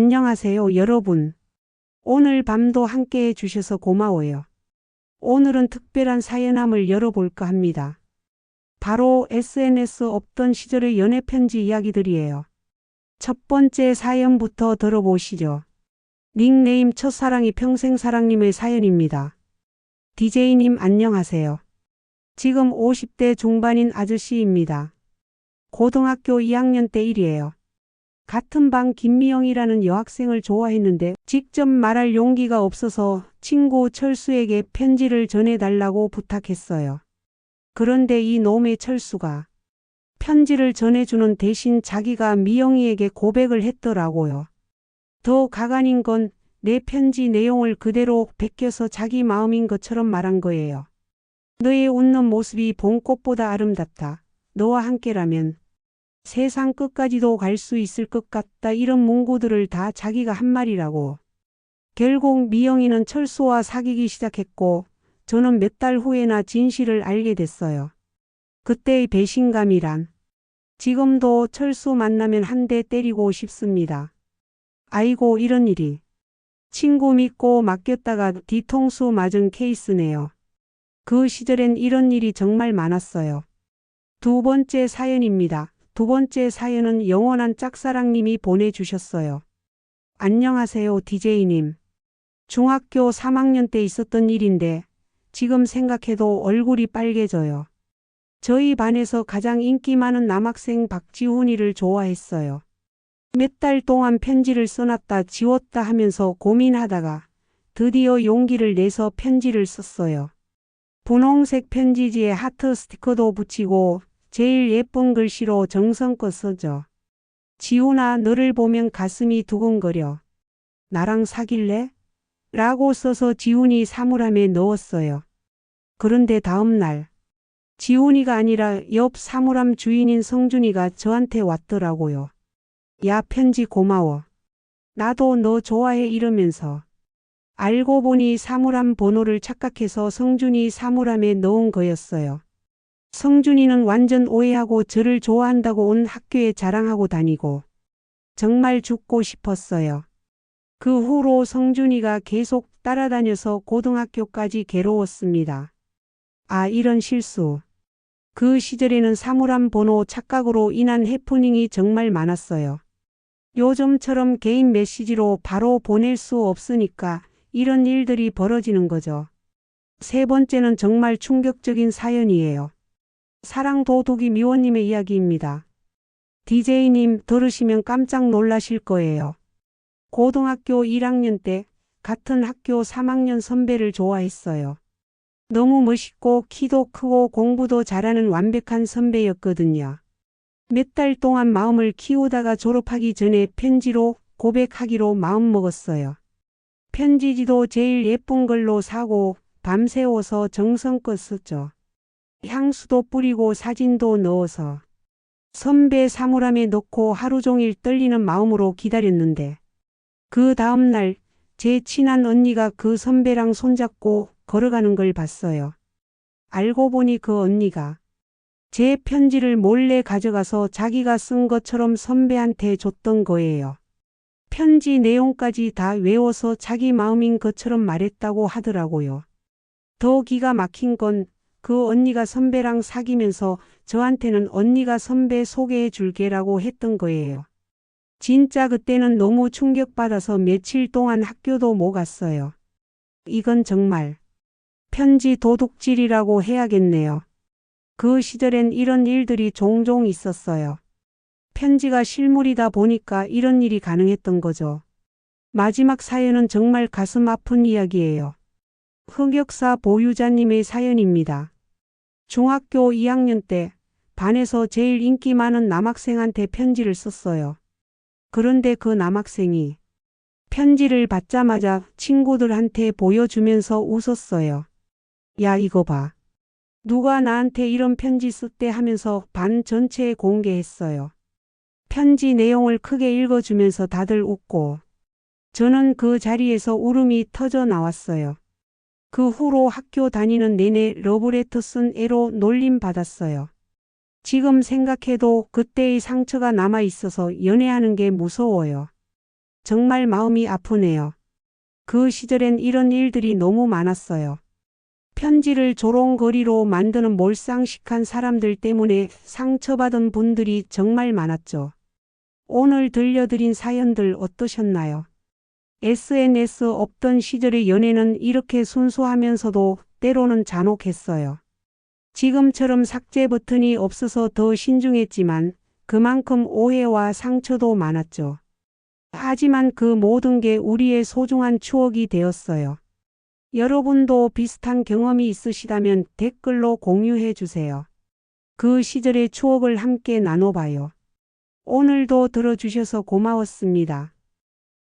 안녕하세요, 여러분. 오늘 밤도 함께 해 주셔서 고마워요. 오늘은 특별한 사연함을 열어볼까 합니다. 바로 SNS 없던 시절의 연애 편지 이야기들이에요. 첫 번째 사연부터 들어보시죠. 닉네임 첫사랑이 평생사랑님의 사연입니다. DJ님 안녕하세요. 지금 50대 중반인 아저씨입니다. 고등학교 2학년 때 일이에요. 같은 방 김미영이라는 여학생을 좋아했는데 직접 말할 용기가 없어서 친구 철수에게 편지를 전해달라고 부탁했어요. 그런데 이 놈의 철수가 편지를 전해주는 대신 자기가 미영이에게 고백을 했더라고요. 더 가관인 건 내 편지 내용을 그대로 베껴서 자기 마음인 것처럼 말한 거예요. 너의 웃는 모습이 봄 꽃보다 아름답다. 너와 함께라면 세상 끝까지도 갈 수 있을 것 같다. 이런 문구들을 다 자기가 한 말이라고. 결국 미영이는 철수와 사귀기 시작했고 저는 몇 달 후에나 진실을 알게 됐어요. 그때의 배신감이란 지금도 철수 만나면 한 대 때리고 싶습니다. 아이고 이런 일이. 친구 믿고 맡겼다가 뒤통수 맞은 케이스네요. 그 시절엔 이런 일이 정말 많았어요. 두 번째 사연입니다. 두 번째 사연은 영원한 짝사랑님이 보내주셨어요. 안녕하세요, DJ님. 중학교 3학년 때 있었던 일인데 지금 생각해도 얼굴이 빨개져요. 저희 반에서 가장 인기 많은 남학생 박지훈이를 좋아했어요. 몇 달 동안 편지를 써놨다 지웠다 하면서 고민하다가 드디어 용기를 내서 편지를 썼어요. 분홍색 편지지에 하트 스티커도 붙이고 제일 예쁜 글씨로 정성껏 써져. 지훈아 너를 보면 가슴이 두근거려. 나랑 사귈래? 라고 써서 지훈이 사물함에 넣었어요. 그런데 다음 날 지훈이가 아니라 옆 사물함 주인인 성준이가 저한테 왔더라고요. 야 편지 고마워. 나도 너 좋아해 이러면서. 알고 보니 사물함 번호를 착각해서 성준이 사물함에 넣은 거였어요. 성준이는 완전 오해하고 저를 좋아한다고 온 학교에 자랑하고 다니고 정말 죽고 싶었어요. 그 후로 성준이가 계속 따라다녀서 고등학교까지 괴로웠습니다. 아 이런 실수. 그 시절에는 사물함 번호 착각으로 인한 해프닝이 정말 많았어요. 요즘처럼 개인 메시지로 바로 보낼 수 없으니까 이런 일들이 벌어지는 거죠. 세 번째는 정말 충격적인 사연이에요. 사랑 도둑이 미원님의 이야기입니다. DJ님 들으시면 깜짝 놀라실 거예요. 고등학교 1학년 때 같은 학교 3학년 선배를 좋아했어요. 너무 멋있고 키도 크고 공부도 잘하는 완벽한 선배였거든요. 몇 달 동안 마음을 키우다가 졸업하기 전에 편지로 고백하기로 마음먹었어요. 편지지도 제일 예쁜 걸로 사고 밤새워서 정성껏 썼죠. 향수도 뿌리고 사진도 넣어서 선배 사물함에 넣고 하루 종일 떨리는 마음으로 기다렸는데 그 다음 날 제 친한 언니가 그 선배랑 손잡고 걸어가는 걸 봤어요. 알고 보니 그 언니가 제 편지를 몰래 가져가서 자기가 쓴 것처럼 선배한테 줬던 거예요. 편지 내용까지 다 외워서 자기 마음인 것처럼 말했다고 하더라고요. 더 기가 막힌 건 그 언니가 선배랑 사귀면서 저한테는 언니가 선배 소개해 줄게라고 했던 거예요. 진짜 그때는 너무 충격받아서 며칠 동안 학교도 못 갔어요. 이건 정말 편지 도둑질이라고 해야겠네요. 그 시절엔 이런 일들이 종종 있었어요. 편지가 실물이다 보니까 이런 일이 가능했던 거죠. 마지막 사연은 정말 가슴 아픈 이야기예요. 흑역사 보유자님의 사연입니다. 중학교 2학년 때 반에서 제일 인기 많은 남학생한테 편지를 썼어요. 그런데 그 남학생이 편지를 받자마자 친구들한테 보여주면서 웃었어요. 야, 이거 봐. 누가 나한테 이런 편지 썼대 하면서 반 전체에 공개했어요. 편지 내용을 크게 읽어주면서 다들 웃고 저는 그 자리에서 울음이 터져 나왔어요. 그 후로 학교 다니는 내내 러브레터 쓴 애로 놀림 받았어요. 지금 생각해도 그때의 상처가 남아 있어서 연애하는 게 무서워요. 정말 마음이 아프네요. 그 시절엔 이런 일들이 너무 많았어요. 편지를 조롱거리로 만드는 몰상식한 사람들 때문에 상처받은 분들이 정말 많았죠. 오늘 들려드린 사연들 어떠셨나요? SNS 없던 시절의 연애는 이렇게 순수하면서도 때로는 잔혹했어요. 지금처럼 삭제 버튼이 없어서 더 신중했지만 그만큼 오해와 상처도 많았죠. 하지만 그 모든 게 우리의 소중한 추억이 되었어요. 여러분도 비슷한 경험이 있으시다면 댓글로 공유해 주세요. 그 시절의 추억을 함께 나눠봐요. 오늘도 들어주셔서 고마웠습니다.